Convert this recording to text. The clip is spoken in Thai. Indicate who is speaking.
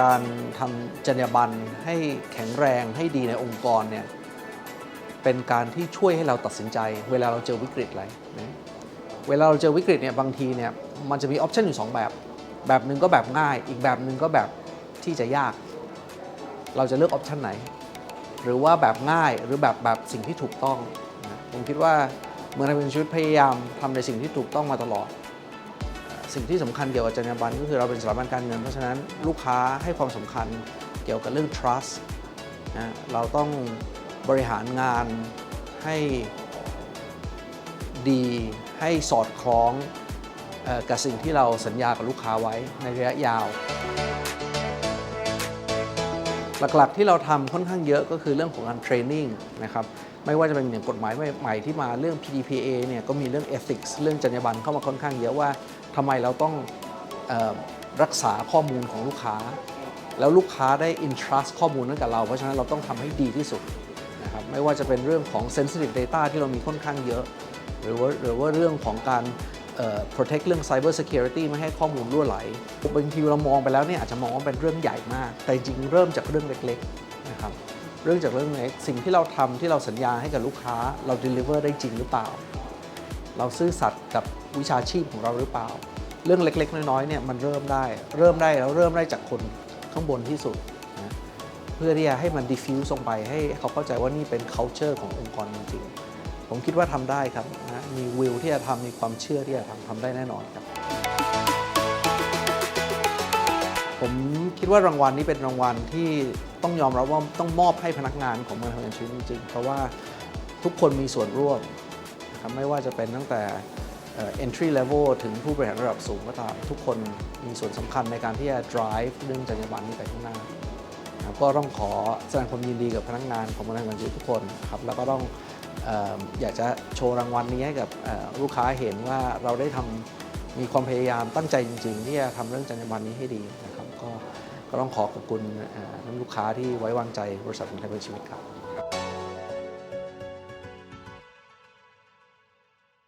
Speaker 1: การทำจรรยาบรรณให้แข็งแรงให้ดีในองค์กรเนี่ยเป็นการที่ช่วยให้เราตัดสินใจ เวลาเราเจอวิกฤตอะไรนะเวลาเราเจอวิกฤตเนี่ยบางทีเนี่ยมันจะมีออปชันอยู่สองแบบ แบบหนึ่งก็แบบง่าย อีกแบบหนึ่งก็แบบที่จะยาก เราจะเลือกออปชันไหน หรือว่าแบบง่ายหรือแบบแบบสิ่งที่ถูกต้องนะผมคิดว่าเมืองไทยเป็นชีวิตพยายามทำในสิ่งที่ถูกต้องมาตลอด สิ่งที่สำคัญเกี่ยวกับจรรยาบรรณก็คือเราเป็นสถาบันการเงินเพราะฉะนั้นลูกค้าให้ความสำคัญเกี่ยวกับเรื่อง trust นะเราต้องบริหารงานให้ดีให้สอดคล้องอกับสิ่งที่เราสัญญากับลูกค้าไว้ในระยะยาว หลักๆที่เราทำค่อนข้างเยอะก็คือเรื่องของการเทรนนิ่งนะครับไม่ว่าจะเป็นอย่างกฎหมายใหม่ที่มาเรื่อง PDPA เนี่ยก็มีเรื่อง ethics เรื่องจรรยาบรรณเข้ามาค่อนข้างเยอะว่า ทำไมเราต้องออรักษาข้อมูลของลูกค้า แล้วลูกค้าได้ entrust ข้อมูลนั้นกับเรา เพราะฉะนั้นเราต้องทำให้ดีที่สุดนะครับไม่ว่าจะเป็นเรื่องของ sensitive data ที่เรามีค่อนข้างเยอะ หรือว่าหรือว่าเรื่องของการ protect เรื่อง cyber security ไม่ให้ข้อมูลรั่วไหลบางทีเรามองไปแล้วเนี่ยอาจจะมองว่าเป็นเรื่องใหญ่มาก แต่จริงเริ่มจากเรื่องเล็กๆนะครับเรื่องจากเรื่องเล็กสิ่งที่เราทำที่เราสัญญาให้กับลูกค้าเรา deliver ได้จริงหรือเปล่า เราซื่อสัตย์กับวิชาชีพของเราหรือเปล่า เรื่องเล็กๆ น้อยๆเนี่ยมันเริ่มได้ เริ่มได้แล้วเริ่มได้จากคนข้างบนที่สุดนะเพื่อที่จะให้มัน diffuse ลงไปให้เขาเข้าใจว่านี่เป็น culture ขององค์กรจริงๆ ผมคิดว่าทำได้ครับนะมีวิวที่จะทำมีความเชื่อที่จะทำทำได้แน่นอนครับผมคิดว่ารางวัลนี้เป็นรางวัลที่ต้องยอมรับว่าต้องมอบให้พนักงานของเมืองไทยชีวิตจริงๆ เพราะว่าทุกคนมีส่วนร่วม นะครับไม่ว่าจะเป็นตั้งแต่เอ่อ entry level ถึงผู้บริหารระดับสูงก็ตามทุกคนมีส่วนสำคัญในการที่จะ drive เรื่องจรรยาบรรณนี้ไปข้างหน้านะครับก็ต้องขอแสดงความยินดีกับพนักงานของเมืองไทยชีวิตทุกคนนะครับแล้วก็ต้องอยากจะโชว์รางวัลนี้ให้กับลูกค้าเห็นว่าเราได้ทำมีความพยายามตั้งใจจริง ๆ ที่จะทำเรื่องจรรยาบรรณนี้ให้ดีนะครับก็ก็ต้องขอขอบคุณเอ่อท่านลูกค้าที่ไว้วางใจบริษัทของไทยเป็นชีวิตครับ